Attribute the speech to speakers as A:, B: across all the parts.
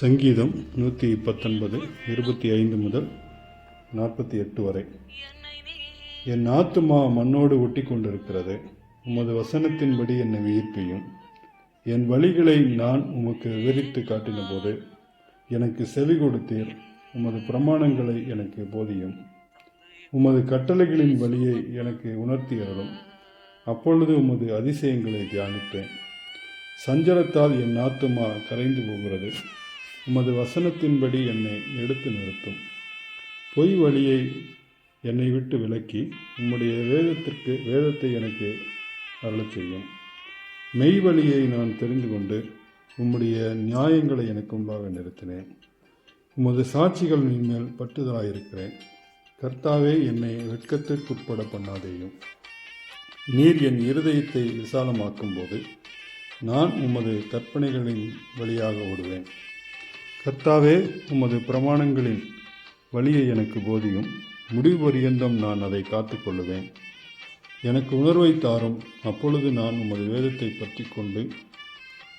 A: சங்கீதம் நூற்றி பத்தொன்பது இருபத்தி ஐந்து முதல் நாற்பத்தி எட்டு வரை. என் ஆத்துமா மண்ணோடு ஒட்டி கொண்டிருக்கிறது. உமது வசனத்தின்படி என்னை உயிர்ப்பியும் என் வழிகளை நான் உமக்கு விவரித்து காட்டினபோது எனக்கு செவி கொடுத்தீர். உமது பிரமாணங்களை எனக்கு போதியும். உமது கட்டளைகளின் வழியை எனக்கு உணர்த்தி அருளும். அப்பொழுது உமது அதிசயங்களை தியானிப்பேன். சஞ்சலத்தால் என் ஆத்துமா கரைந்து போகிறது. உமது வசனத்தின்படி என்னை எடுத்து நிறுத்தும். பொய் வழியை என்னை விட்டு விலக்கி உம்முடைய வேதத்திற்கு வேதத்தை எனக்கு அருளச் செய்யும். மெய் வழியை நான் தெரிந்து கொண்டு உம்முடைய நியாயங்களை எனக்கு முன்பாக நிறுத்தினேன். உமது சாட்சிகள் மேல் பட்டுதலாயிருக்கிறேன் கர்த்தாவே என்னை வெட்கத்திற்குட்பட பண்ணாதேயும். நீர் என் இருதயத்தை விசாலமாக்கும் போது நான் உமது கற்பனைகளின் வழியாக ஓடுவேன். கர்த்தாவே உமது பிரமாணங்களின் வழியை எனக்கு போதியும். முடிவு பரியந்தம் நான் அதை காத்துக்கொள்ளுவேன் எனக்கு உணர்வை தாரும். அப்பொழுது நான் உமது வேதத்தை பற்றி கொண்டு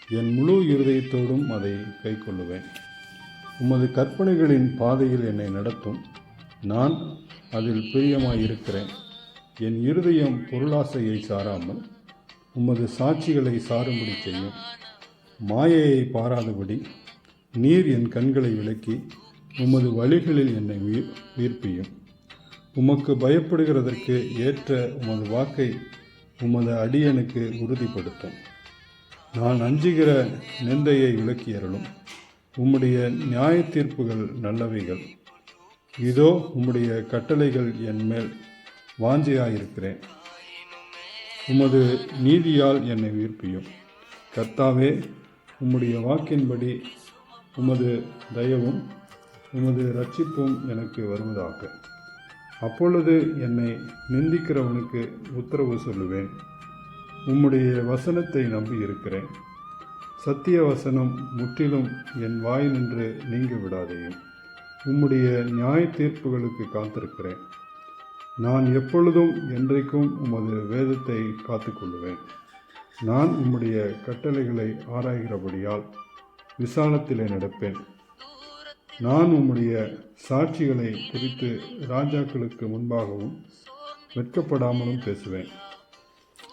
A: என் முழு இருதயத்தோடும் அதை கைக்கொள்ளுவேன். உமது கற்பனைகளின் பாதையில் என்னை நடத்தும். நான் அதில் பிரியமாயிருக்கிறேன். என் இருதயம் பொருளாசையை சாராமல் உமது சாட்சிகளை சாரும்படி செய்யும். மாயையை பாராதபடி நீர் என் கண்களை விளக்கி உமது வழிகளில் என்னை உயிர் உயிர்ப்பியும். உமக்கு பயப்படுகிறதற்கு ஏற்ற உமது வாக்கை உமது அடியனுக்கு உறுதிப்படுத்தும். நான் அஞ்சுகிற நிந்தையை விலக்கி அருளும் உம்முடைய நியாய தீர்ப்புகள் நல்லவைகள். இதோ உம்முடைய கட்டளைகள் என் மேல் வாஞ்சையாயிருக்கிறேன். உமது நீதியால் என்னை உயிர்ப்பியும். கர்த்தாவே உம்முடைய வாக்கின்படி உமது தயவும் உமது ரட்சிப்பும் எனக்கு வருவதாக. அப்பொழுது என்னை நிந்திக்கிறவனுக்கு உத்தரவு சொல்லுவேன். உம்முடைய வசனத்தை நம்பி இருக்கிறேன். சத்திய வசனம் முற்றிலும் என் வாய் நின்று நீங்க விடாதேயும். உம்முடைய நியாய தீர்ப்புகளுக்கு காத்திருக்கிறேன். நான் எப்பொழுதும் என்றைக்கும் உமது வேதத்தை காத்துக்கொள்ளுவேன் நான் உம்முடைய கட்டளைகளை ஆராய்கிறபடியால் விசாலத்திலே நடப்பேன். நான் உம்முடைய சாட்சிகளை குறித்து ராஜாக்களுக்கு முன்பாகவும் வெட்கப்படாமலும் பேசுவேன்.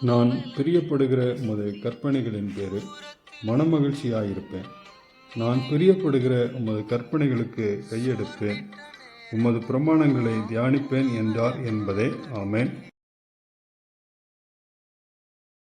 A: நான் பிரியப்படுகிற உமது கற்பனைகளின் பேரில் மனமகிழ்ச்சியாயிருப்பேன். நான் பிரியப்படுகிற உமது கற்பனைகளுக்கு கையெடுப்பேன். உமது பிரமாணங்களை தியானிப்பேன் என்றார் என்பதே. ஆமேன்.